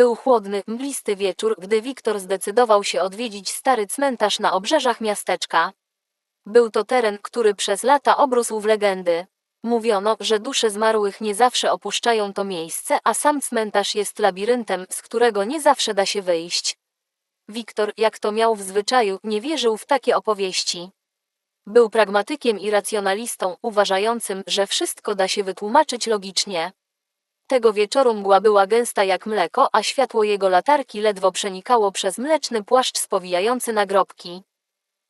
Był chłodny, mglisty wieczór, gdy Wiktor zdecydował się odwiedzić stary cmentarz na obrzeżach miasteczka. Był to teren, który przez lata obrósł w legendy. Mówiono, że dusze zmarłych nie zawsze opuszczają to miejsce, a sam cmentarz jest labiryntem, z którego nie zawsze da się wyjść. Wiktor, jak to miał w zwyczaju, nie wierzył w takie opowieści. Był pragmatykiem i racjonalistą, uważającym, że wszystko da się wytłumaczyć logicznie. Tego wieczoru mgła była gęsta jak mleko, a światło jego latarki ledwo przenikało przez mleczny płaszcz spowijający nagrobki.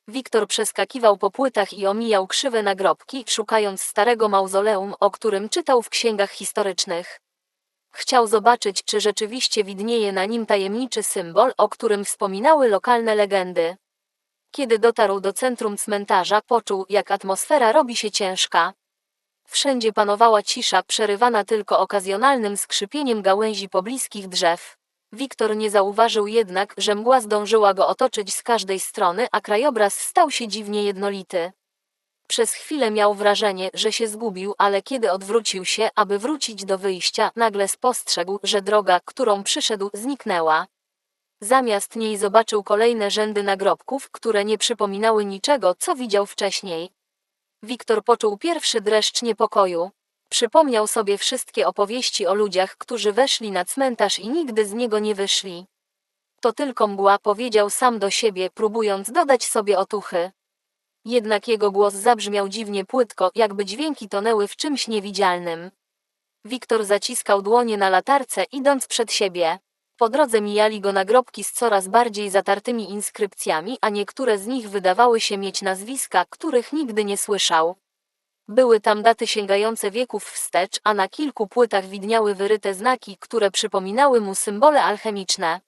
Wiktor przeskakiwał po płytach i omijał krzywe nagrobki, szukając starego mauzoleum, o którym czytał w księgach historycznych. Chciał zobaczyć, czy rzeczywiście widnieje na nim tajemniczy symbol, o którym wspominały lokalne legendy. Kiedy dotarł do centrum cmentarza, poczuł, jak atmosfera robi się ciężka. Wszędzie panowała cisza, przerywana tylko okazjonalnym skrzypieniem gałęzi pobliskich drzew. Wiktor nie zauważył jednak, że mgła zdążyła go otoczyć z każdej strony, a krajobraz stał się dziwnie jednolity. Przez chwilę miał wrażenie, że się zgubił, ale kiedy odwrócił się, aby wrócić do wyjścia, nagle spostrzegł, że droga, którą przyszedł, zniknęła. Zamiast niej zobaczył kolejne rzędy nagrobków, które nie przypominały niczego, co widział wcześniej. Wiktor poczuł pierwszy dreszcz niepokoju. Przypomniał sobie wszystkie opowieści o ludziach, którzy weszli na cmentarz i nigdy z niego nie wyszli. To tylko mgła, powiedział sam do siebie, próbując dodać sobie otuchy. Jednak jego głos zabrzmiał dziwnie płytko, jakby dźwięki tonęły w czymś niewidzialnym. Wiktor zaciskał dłonie na latarce, idąc przed siebie. Po drodze mijali go nagrobki z coraz bardziej zatartymi inskrypcjami, a niektóre z nich wydawały się mieć nazwiska, których nigdy nie słyszał. Były tam daty sięgające wieków wstecz, a na kilku płytach widniały wyryte znaki, które przypominały mu symbole alchemiczne.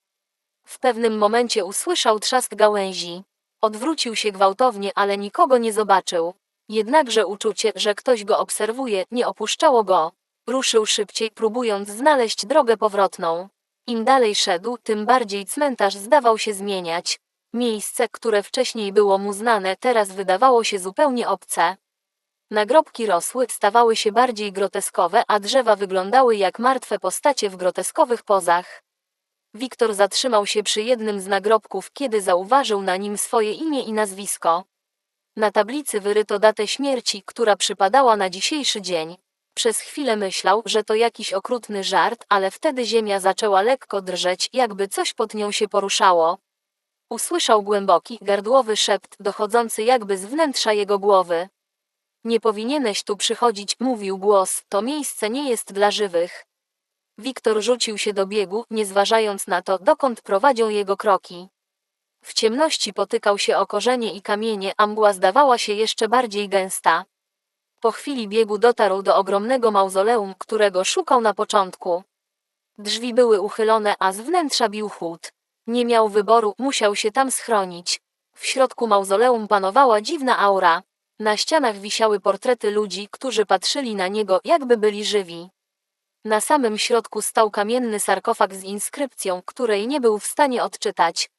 W pewnym momencie usłyszał trzask gałęzi. Odwrócił się gwałtownie, ale nikogo nie zobaczył. Jednakże uczucie, że ktoś go obserwuje, nie opuszczało go. Ruszył szybciej, próbując znaleźć drogę powrotną. Im dalej szedł, tym bardziej cmentarz zdawał się zmieniać. Miejsce, które wcześniej było mu znane, teraz wydawało się zupełnie obce. Nagrobki rosły, stawały się bardziej groteskowe, a drzewa wyglądały jak martwe postacie w groteskowych pozach. Wiktor zatrzymał się przy jednym z nagrobków, kiedy zauważył na nim swoje imię i nazwisko. Na tablicy wyryto datę śmierci, która przypadała na dzisiejszy dzień. Przez chwilę myślał, że to jakiś okrutny żart, ale wtedy ziemia zaczęła lekko drżeć, jakby coś pod nią się poruszało. Usłyszał głęboki, gardłowy szept, dochodzący jakby z wnętrza jego głowy. Nie powinieneś tu przychodzić, mówił głos, to miejsce nie jest dla żywych. Wiktor rzucił się do biegu, nie zważając na to, dokąd prowadzą jego kroki. W ciemności potykał się o korzenie i kamienie, a mgła zdawała się jeszcze bardziej gęsta. Po chwili biegu dotarł do ogromnego mauzoleum, którego szukał na początku. Drzwi były uchylone, a z wnętrza bił chłód. Nie miał wyboru, musiał się tam schronić. W środku mauzoleum panowała dziwna aura. Na ścianach wisiały portrety ludzi, którzy patrzyli na niego, jakby byli żywi. Na samym środku stał kamienny sarkofag z inskrypcją, której nie był w stanie odczytać.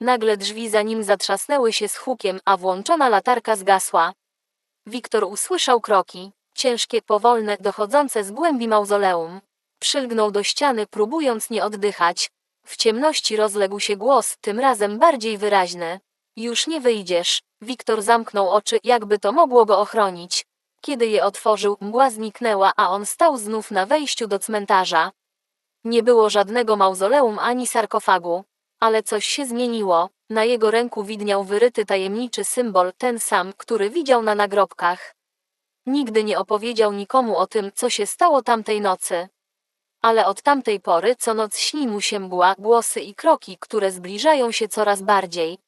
Nagle drzwi za nim zatrzasnęły się z hukiem, a włączona latarka zgasła. Wiktor usłyszał kroki, ciężkie, powolne, dochodzące z głębi mauzoleum. Przylgnął do ściany, próbując nie oddychać. W ciemności rozległ się głos, tym razem bardziej wyraźny. Już nie wyjdziesz. Wiktor zamknął oczy, jakby to mogło go ochronić. Kiedy je otworzył, mgła zniknęła, a on stał znów na wejściu do cmentarza. Nie było żadnego mauzoleum ani sarkofagu. Ale coś się zmieniło. Na jego ręku widniał wyryty tajemniczy symbol, ten sam, który widział na nagrobkach. Nigdy nie opowiedział nikomu o tym, co się stało tamtej nocy. Ale od tamtej pory co noc śni mu się mgła, głosy i kroki, które zbliżają się coraz bardziej.